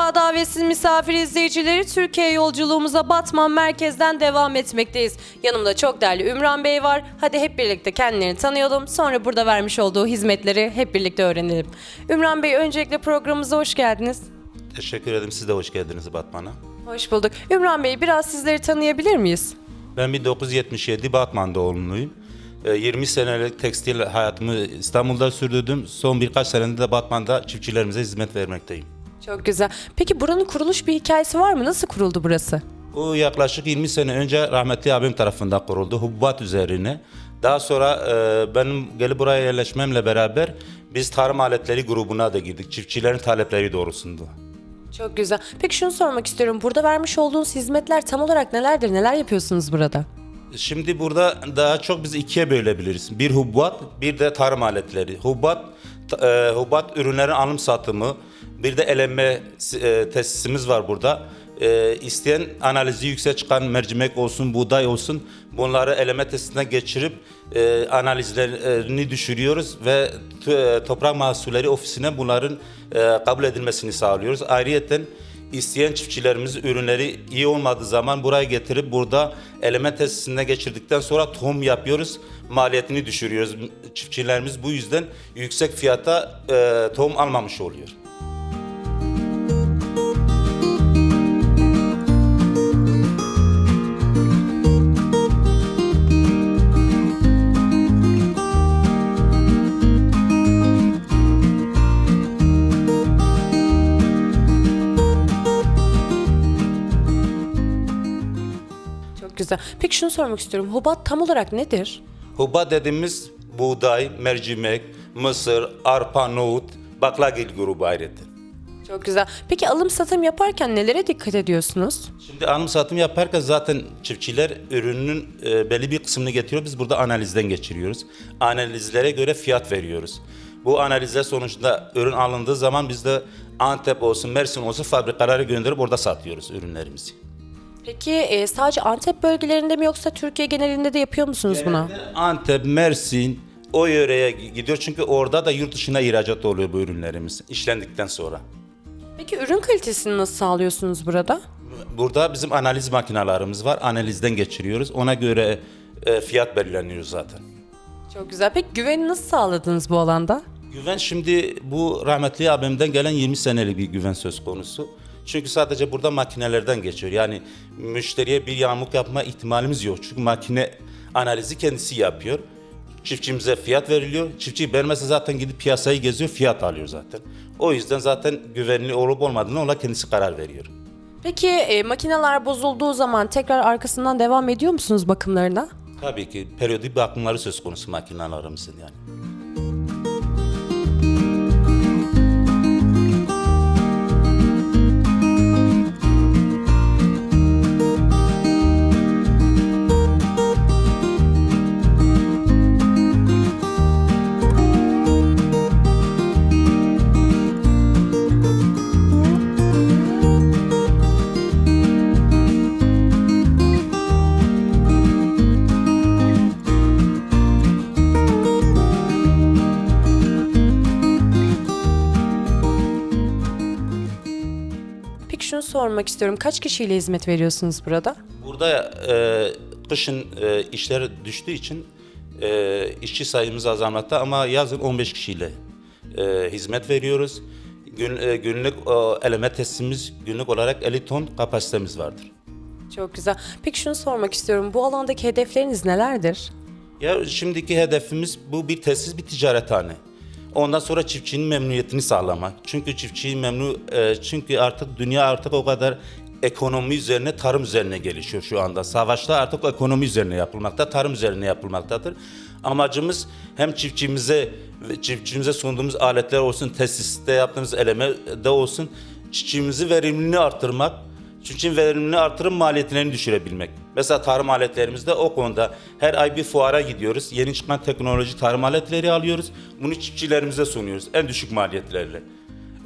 Merhaba davetsiz misafir izleyicileri. Türkiye yolculuğumuza Batman merkezden devam etmekteyiz. Yanımda çok değerli Ümran Bey var. Hadi hep birlikte kendilerini tanıyalım. Sonra burada vermiş olduğu hizmetleri hep birlikte öğrenelim. Ümran Bey öncelikle programımıza hoş geldiniz. Teşekkür ederim. Siz de hoş geldiniz Batman'a. Hoş bulduk. Ümran Bey biraz sizleri tanıyabilir miyiz? Ben 1977 Batman doğumluyum. Ee, 20 senelik tekstil hayatımı İstanbul'da sürdürdüm. Son birkaç senedir de Batman'da çiftçilerimize hizmet vermekteyim. Çok güzel. Peki buranın kuruluş bir hikayesi var mı? Nasıl kuruldu burası? Bu yaklaşık 20 sene önce rahmetli abim tarafından kuruldu. Hububat üzerine. Daha sonra e, benim gelip buraya yerleşmemle beraber biz tarım aletleri grubuna da girdik. Çiftçilerin talepleri doğrusunda. Çok güzel. Peki şunu sormak istiyorum. Burada vermiş olduğunuz hizmetler tam olarak nelerdir? Neler yapıyorsunuz burada? Şimdi burada daha çok biz ikiye bölebiliriz. Bir hububat, bir de tarım aletleri. Hububat, t- e, hububat ürünlerin alım satımı, bir de elenme e, tesisimiz var burada. E, isteyen analizi yüksek çıkan mercimek olsun, buğday olsun bunları eleme testine geçirip e, analizlerini düşürüyoruz ve e, toprak mahsulleri ofisine bunların e, kabul edilmesini sağlıyoruz. Ayrıyeten İsteyen çiftçilerimiz ürünleri iyi olmadığı zaman buraya getirip burada eleme tesisinde geçirdikten sonra tohum yapıyoruz. Maliyetini düşürüyoruz. Çiftçilerimiz bu yüzden yüksek fiyata e, tohum almamış oluyor. Güzel. Peki şunu sormak istiyorum. Hubat tam olarak nedir? Huba dediğimiz buğday, mercimek, mısır, arpa, nohut, baklagil grubu ayrıca. Çok güzel. Peki alım satım yaparken nelere dikkat ediyorsunuz? Şimdi alım satım yaparken zaten çiftçiler ürünün e, belli bir kısmını getiriyor. Biz burada analizden geçiriyoruz. Analizlere göre fiyat veriyoruz. Bu analizler sonucunda ürün alındığı zaman biz de Antep olsun, Mersin olsun fabrikalara gönderip orada satıyoruz ürünlerimizi. Peki e, sadece Antep bölgelerinde mi yoksa Türkiye genelinde de yapıyor musunuz buna? Antep, Mersin o yöreye gidiyor çünkü orada da yurt dışına ihracat oluyor bu ürünlerimiz işlendikten sonra. Peki ürün kalitesini nasıl sağlıyorsunuz burada? Burada bizim analiz makinalarımız var. Analizden geçiriyoruz. Ona göre e, fiyat belirleniyor zaten. Çok güzel. Peki güveni nasıl sağladınız bu alanda? Güven şimdi bu rahmetli abimden gelen 20 senelik bir güven söz konusu. Çünkü sadece burada makinelerden geçiyor. Yani müşteriye bir yamuk yapma ihtimalimiz yok. Çünkü makine analizi kendisi yapıyor. Çiftçimize fiyat veriliyor. Çiftçi vermezse zaten gidip piyasayı geziyor, fiyat alıyor zaten. O yüzden zaten güvenli olup olmadığını ona kendisi karar veriyor. Peki e, makineler bozulduğu zaman tekrar arkasından devam ediyor musunuz bakımlarına? Tabii ki periyodik bakımları söz konusu makinalarımızın yani. Sormak istiyorum. Kaç kişiyle hizmet veriyorsunuz burada? Burada e, kışın e, işler düştüğü için e, işçi sayımız azalmakta ama yazın 15 kişiyle e, hizmet veriyoruz. Gün, e, günlük e, eleme testimiz günlük olarak 50 ton kapasitemiz vardır. Çok güzel. Peki şunu sormak istiyorum. Bu alandaki hedefleriniz nelerdir? Ya şimdiki hedefimiz bu bir tesis, bir ticarethane. Ondan sonra çiftçinin memnuniyetini sağlamak. Çünkü çiftçiyi memnun, e, çünkü artık dünya artık o kadar ekonomi üzerine, tarım üzerine gelişiyor şu anda. Savaşlar artık ekonomi üzerine yapılmakta, tarım üzerine yapılmaktadır. Amacımız hem çiftçimize çiftçimize sunduğumuz aletler olsun, tesiste yaptığımız eleme de olsun, çiftçimizi verimliliğini arttırmak, Çiftçinin verimliliğini artırıp maliyetlerini düşürebilmek. Mesela tarım aletlerimizde o konuda her ay bir fuara gidiyoruz. Yeni çıkan teknoloji tarım aletleri alıyoruz. Bunu çiftçilerimize sunuyoruz en düşük maliyetlerle.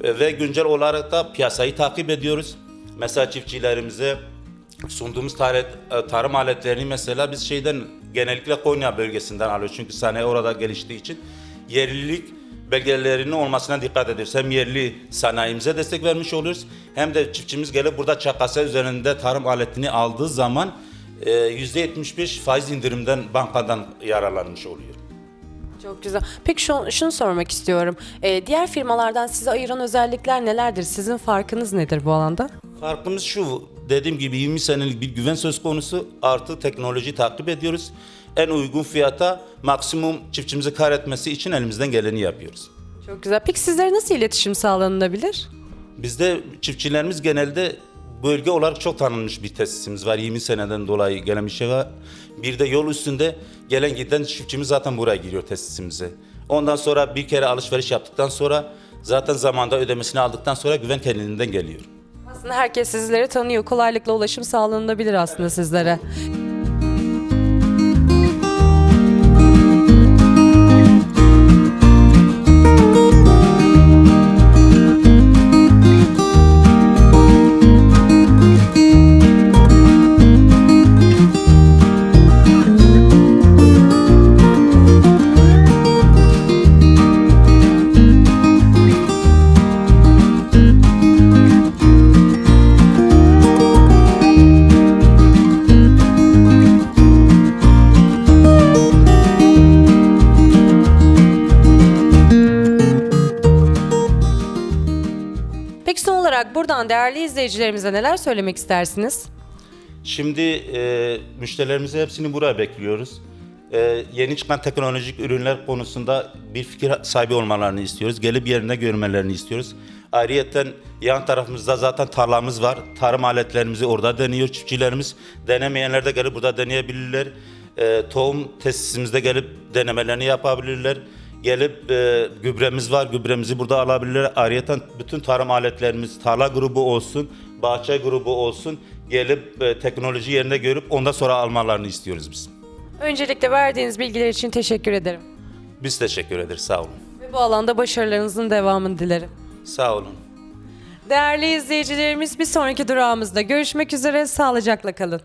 E, Ve güncel olarak da piyasayı takip ediyoruz. Mesela çiftçilerimize sunduğumuz tar- e, tarım aletlerini mesela biz şeyden genellikle Konya bölgesinden alıyoruz. Çünkü sanayi orada geliştiği için yerlilik belgelerinin olmasına dikkat ediyoruz. Hem yerli sanayimize destek vermiş oluyoruz hem de çiftçimiz gelip burada çakasa üzerinde tarım aletini aldığı zaman e, %75 faiz indirimden bankadan yararlanmış oluyor. Çok güzel. Peki şu, şunu sormak istiyorum. Ee, diğer firmalardan sizi ayıran özellikler nelerdir? Sizin farkınız nedir bu alanda? Farkımız şu, dediğim gibi 20 senelik bir güven söz konusu. Artı teknoloji takip ediyoruz. En uygun fiyata maksimum çiftçimizi kar etmesi için elimizden geleni yapıyoruz. Çok güzel. Peki sizlere nasıl iletişim sağlanabilir? Bizde çiftçilerimiz genelde bölge olarak çok tanınmış bir tesisimiz var. 20 seneden dolayı gelen bir şey var. Bir de yol üstünde gelen giden çiftçimiz zaten buraya giriyor tesisimize. Ondan sonra bir kere alışveriş yaptıktan sonra zaten zamanda ödemesini aldıktan sonra güven kendinden geliyor. Aslında herkes sizleri tanıyor. Kolaylıkla ulaşım sağlanabilir aslında sizlere. Olarak buradan değerli izleyicilerimize neler söylemek istersiniz? Şimdi e, müşterilerimizi hepsini buraya bekliyoruz. E, yeni çıkan teknolojik ürünler konusunda bir fikir sahibi olmalarını istiyoruz. Gelip yerinde görmelerini istiyoruz. Ayrıyeten yan tarafımızda zaten tarlamız var. Tarım aletlerimizi orada deniyor çiftçilerimiz. Denemeyenler de gelip burada deneyebilirler. E, tohum tesisimizde gelip denemelerini yapabilirler. Gelip e, gübremiz var, gübremizi burada alabilirler. Ayrıca bütün tarım aletlerimiz, tarla grubu olsun, bahçe grubu olsun gelip e, teknoloji yerine görüp ondan sonra almalarını istiyoruz biz. Öncelikle verdiğiniz bilgiler için teşekkür ederim. Biz teşekkür ederiz, sağ olun. Ve bu alanda başarılarınızın devamını dilerim. Sağ olun. Değerli izleyicilerimiz bir sonraki durağımızda görüşmek üzere. Sağlıcakla kalın.